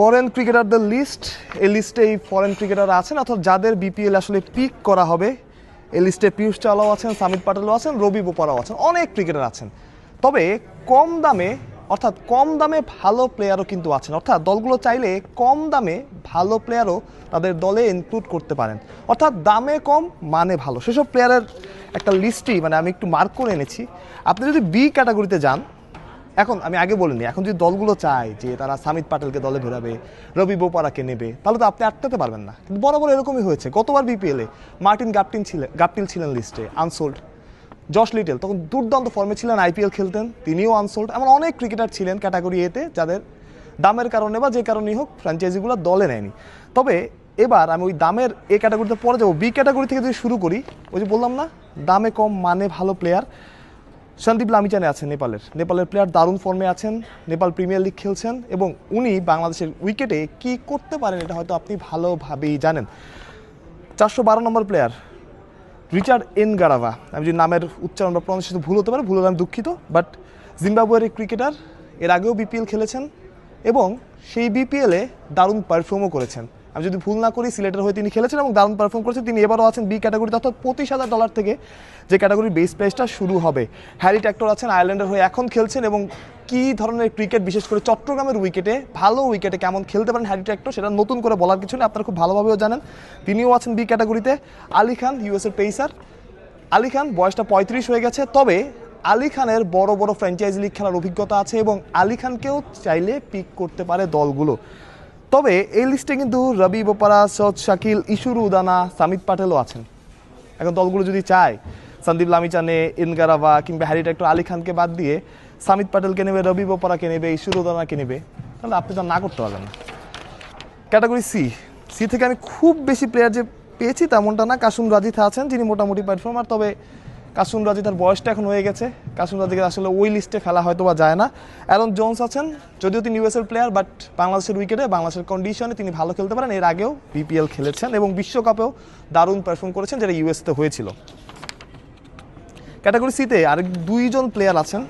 Foreign ক্রিকেটারদের list এই লিস্টে এই ফরেন ক্রিকেটার আছেন, অর্থাৎ যাদের বিপিএল আসলে পিক করা হবে, এই লিস্টে পিয়ুষ চাওলাও আছেন, সামিত পাটেলও আছেন, রবি বোপারাও আছেন, অনেক ক্রিকেটার আছেন। তবে কম দামে, অর্থাৎ কম দামে ভালো প্লেয়ারও কিন্তু আছেন, অর্থাৎ দলগুলো চাইলে কম দামে ভালো প্লেয়ারও তাদের দলে ইনক্লুড করতে পারেন। অর্থাৎ দামে কম মানে ভালো। সেসব প্লেয়ারের একটা লিস্টই মানে আমি একটু মার্ক করে এনেছি। আপনি যদি বি ক্যাটাগরিতে যান এখন আমি আগে বলিনি, এখন যদি দলগুলো চায় যে তারা সামিত পাটেলকে দলে ভেরাবে, রবি বোপারাকে নেবে, তাহলে তো আপনি আটকাতে পারবেন না। কিন্তু বরাবর এরকমই হয়েছে, গতবার বিপিএলে মার্টিন গাপটিন ছিলেন গাপটিল ছিলেন লিস্টে আনসোল্ড। জশ লিটেল, তখন দুর্দান্ত ফর্মে ছিলেন আইপিএল খেলতেন, তিনিও আনসোল্ড। এমন অনেক ক্রিকেটার ছিলেন ক্যাটাগরি এতে যাদের দামের কারণে বা যে কারণেই হোক ফ্র্যাঞ্চাইজিগুলো দলে নেয়নি। তবে এবার আমি ওই দামের এ ক্যাটাগরিতে পরে যাব বি ক্যাটাগরি থেকে যদি শুরু করি, ওই যে বললাম না, দামে কম মানে ভালো প্লেয়ার সন্দীপ লামিচানে আছেন নেপালের। নেপালের প্লেয়ার দারুণ ফর্মে আছেন, নেপাল প্রিমিয়ার লিগ খেলছেন এবং উনি বাংলাদেশের উইকেটে কি করতে পারেন এটা হয়তো আপনি ভালোভাবেই জানেন। চারশো বারো নম্বর প্লেয়ার রিচার্ড এন গারাভা আমি যদি নামের উচ্চারণ বা প্রনাউন্সিয়েশন ভুল হতে পারে, ভুল হলে আমি দুঃখিত বাট জিম্বাবুয়ের এই ক্রিকেটার এর আগেও বিপিএল খেলেছেন এবং সেই বিপিএলে দারুণ পারফর্মও করেছেন। আমি যদি ভুল না করি, সিলেটের হয়ে তিনি খেলেছেন এবং দারুণ পারফর্ম করেছেন। তিনি এবারও আছেন বি ক্যাটাগরিতে অর্থাৎ পঁচিশ হাজার ডলার থেকে যে ক্যাটাগরির বেস প্রাইসটা শুরু হবে। হ্যারি ট্যাক্টর আছেন আয়ারল্যান্ডের হয়ে এখন খেলছেন এবং কি ধরনের ক্রিকেট বিশেষ করে চট্টগ্রামের উইকেটে ভালো উইকেটে কেমন খেলতে পারেন হ্যারি ট্যাক্টর সেটা নতুন করে বলার কিছু নেই, আপনারা খুব ভালোভাবেও জানেন। তিনিও আছেন বি ক্যাটাগরিতে আলী খান ইউএসএর পেসার আলী খান বয়সটা পঁয়ত্রিশ হয়ে গেছে, তবে আলী খানের বড় বড় ফ্র্যাঞ্চাইজ লিগ খেলার অভিজ্ঞতা আছে এবং আলী খানকেও চাইলে পিক করতে পারে দলগুলো। তবে এই লিস্টে কিন্তু রবি বোপারা সৎ শাকিল ইশুরু উদানা সামিত পাটেলও আছেন। এখন দলগুলো যদি চায়, সন্দীপ লামিচানে, ইনগারাভা কিংবা হ্যারি ট্যাক্টর আলী খানকে বাদ দিয়ে সামিত পাটেলকে নেবে, রবি বোপারাকে নেবে ইশুরু উদানাকে নেবে, তাহলে আপনি তো না করতে পারবেন না। Category C. সি থেকে আমি খুব বেশি প্লেয়ার যে পেয়েছি তেমনটা না। কাসুম রাজিথা আছেন, যিনি মোটামুটি পারফর্মার তবে কাসুম রাজিথার বয়সটা এখন হয়ে গেছে। কাসুম রাজিকে আসলে ওই লিস্টে ফেলা হয়তো বা যায় না। অ্যারন জোন্স আছেন, যদিও তিনি ইউএসএর প্লেয়ার বাট বাংলাদেশের উইকেটে বাংলাদেশের কন্ডিশনে তিনি ভালো খেলতে পারেন। এর আগেও বিপিএল খেলেছেন এবং বিশ্বকাপেও দারুণ পারফর্ম করেছেন, যেটা ইউএসতে হয়েছিল। ক্যাটাগরি সিতে আর দুইজন প্লেয়ার আছেন।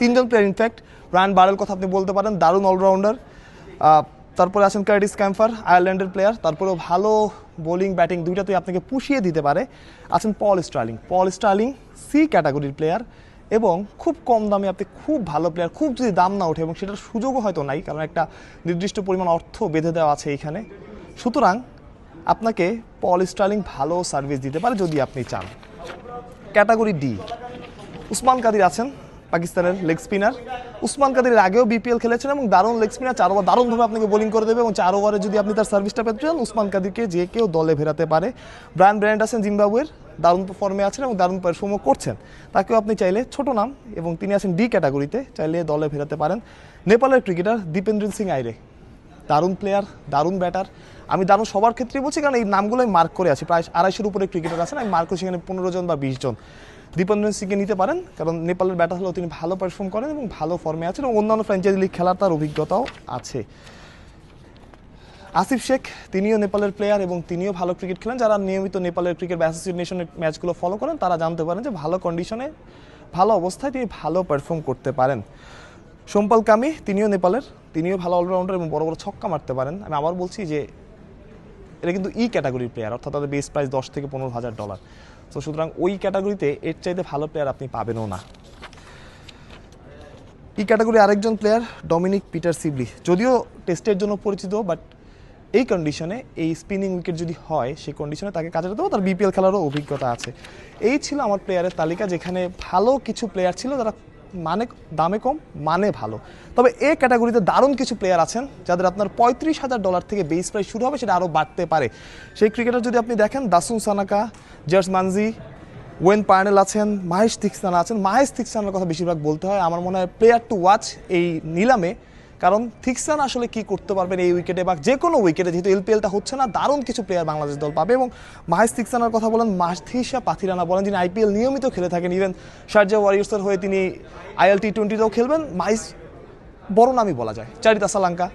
তিনজন প্লেয়ার ইনফ্যাক্ট রায়ান বারের কথা আপনি বলতে পারেন, দারুণ অলরাউন্ডার তারপরে আছেন কার্ডিস ক্যাম্পার, আয়ারল্যান্ডের প্লেয়ার তারপরেও ভালো বোলিং ব্যাটিং দুইটাতেই আপনাকে পুষিয়ে দিতে পারে। আছেন Paul Stirling. Paul Stirling C ক্যাটাগরির প্লেয়ার এবং খুব কম দামে আপনি খুব ভালো প্লেয়ার খুব যদি দাম না ওঠে এবং সেটার সুযোগও হয়তো নাই, কারণ একটা নির্দিষ্ট পরিমাণ অর্থ বেঁধে দেওয়া আছে এইখানে। সুতরাং আপনাকে পল স্টার্লিং ভালো সার্ভিস দিতে পারে যদি আপনি চান। ক্যাটাগরি ডি উসমান কাদির আছেন। পাকিস্তানের লেগ স্পিনার উসমান কাদের আগেও বিপিএল খেলেছেন এবং দারুণ লেগ স্পিনার চার ওভার দারুণভাবে আপনাকে বোলিং করে দেবে এবং চার ওভারে যদি আপনি তার সার্ভিসটা পেতে চান, উসমান কাদিরকে যে কেউ দলে ফেরাতে পারে। ব্রায়ান ব্র্যান্ড আছেন জিম্বাবুয়ের, দারুণ ফর্মে আছেন এবং দারুণ পারফর্মও করছেন। তাকেও আপনি চাইলে ছোট নাম এবং তিনি আছেন ডি ক্যাটাগরিতে চাইলে দলে ফেরাতে পারেন। নেপালের ক্রিকেটার দীপেন্দ্র সিং আইরে। দারুণ প্লেয়ার দারুণ ব্যাটার আমি দারুণ সবার ক্ষেত্রেই বলছি কারণ এই নামগুলো আমি মার্ক করে আছি। প্রায় আড়াইশোর উপরে ক্রিকেটার আছেন। আমি মার্ক করছি এখানে পনেরো জন বা বিশ জন। দীপেন্দ্র সিংকে নিতে পারেন, কারণ নেপালের ব্যাটার হলেও তিনি ভালো পারফর্ম করেন এবং ভালো ফর্মে আছেন এবং অন্যান্য ফ্র্যাঞ্চাইজি লিগ খেলার তার অভিজ্ঞতাও আছে। আসিফ শেখ, তিনিও নেপালের প্লেয়ার এবং তিনিও ভালো ক্রিকেট খেলেন। যারা নিয়মিত নেপালের ক্রিকেট অ্যাসোসিয়েশনের ম্যাচগুলো ফলো করেন, তারা জানতে পারেন যে ভালো কন্ডিশনে ভালো অবস্থায় তিনি ভালো পারফর্ম করতে পারেন। সোমপাল কামি, তিনিও নেপালের, তিনিও ভালো অলরাউন্ডার এবং বড় বড় ছক্কা মারতে পারেন। আমি আবার বলছি যে এটা কিন্তু ই ক্যাটাগরির প্লেয়ার অর্থাৎ তাদের বেস প্রাইস দশ থেকে পনেরো হাজার ডলার তো সুতরাং ওই ক্যাটাগরিতে এর চাইতে ভালো প্লেয়ার আপনি পাবেনও না। ই ক্যাটাগরি আরেকজন প্লেয়ার ডমিনিক পিটার সিবলি যদিও টেস্টের জন্য পরিচিত বাট এই কন্ডিশনে এই স্পিনিং উইকেট যদি হয়, সেই কন্ডিশনে তাকে কাজে দেবো তার বিপিএল খেলারও অভিজ্ঞতা আছে। এই ছিল আমার প্লেয়ারের তালিকা, যেখানে ভালো কিছু প্লেয়ার ছিল, যারা মানে দামে কম মানে ভালো। তবে এ ক্যাটাগরিতে দারুণ কিছু প্লেয়ার আছেন যাদের আপনার পঁয়ত্রিশ হাজার ডলার থেকে বেস প্রাইস শুরু হবে, সেটা আরও বাড়তে পারে। সেই ক্রিকেটার যদি আপনি দেখেন Dasun Shanaka George Munsey Wayne Parnell আছেন মাহেশ তিক্সানা আছেন। মাহেশ তিক্সানার কথা বেশিরভাগ বলতে হয়। আমার মনে হয় প্লেয়ার টু ওয়াচ এই নিলামে কারণ থিকসান আসলে কি করতে পারবেন এই উইকেটে বা যে কোনো উইকেটে, যেহেতু এলপিএলটা হচ্ছে না, দারুণ কিছু প্লেয়ার বাংলাদেশ দল পাবে এবং মাহেশ থিকসানার কথা বলেন মাহিসা পাথিরানা বলেন, যিনি আইপিএল নিয়মিত খেলে থাকেন ইভেন শারজা ওয়ারিয়ার্সের হয়ে তিনি আইএল টি টোয়েন্টিতেও খেলবেন। মাহিস বড় নামই বলা যায়। চারিতা সালাঙ্কা,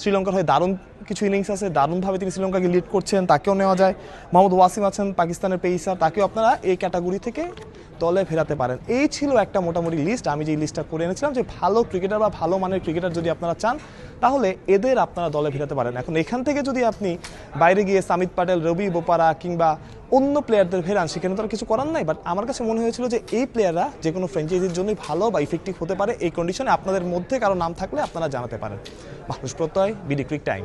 শ্রীলঙ্কার হয়ে দারুণ কিছু ইনিংস আছে, দারুণভাবে তিনি শ্রীলঙ্কাকে লিড করছেন, তাকেও নেওয়া যায়। মোহাম্মদ ওয়াসিম আছেন, পাকিস্তানের পেসার তাকেও আপনারা এই ক্যাটাগরি থেকে দলে ফেরাতে পারেন। এই ছিল একটা মোটামুটি লিস্ট আমি যে লিস্টটা করে এনেছিলাম যে ভালো ক্রিকেটার বা ভালো মানের ক্রিকেটার যদি আপনারা চান, তাহলে এদের আপনারা দলে ফেরাতে পারেন। এখন এখান থেকে যদি আপনি বাইরে গিয়ে সামিত পাটেল, রবি বোপারা কিংবা অন্য প্লেয়ারদের ফেরান, সেখানে তো আর কিছু করার নাই বাট আমার কাছে মনে হয়েছিল যে এই প্লেয়াররা যে কোনো ফ্র্যাঞ্চাইজির জন্যই ভালো বা ইফেক্টিভ হতে পারে, এই কন্ডিশনে আপনাদের মধ্যে কারও নাম থাকলে আপনারা জানাতে পারেন। মানুষ প্রত্যয় বিডি ক্রিক টাইম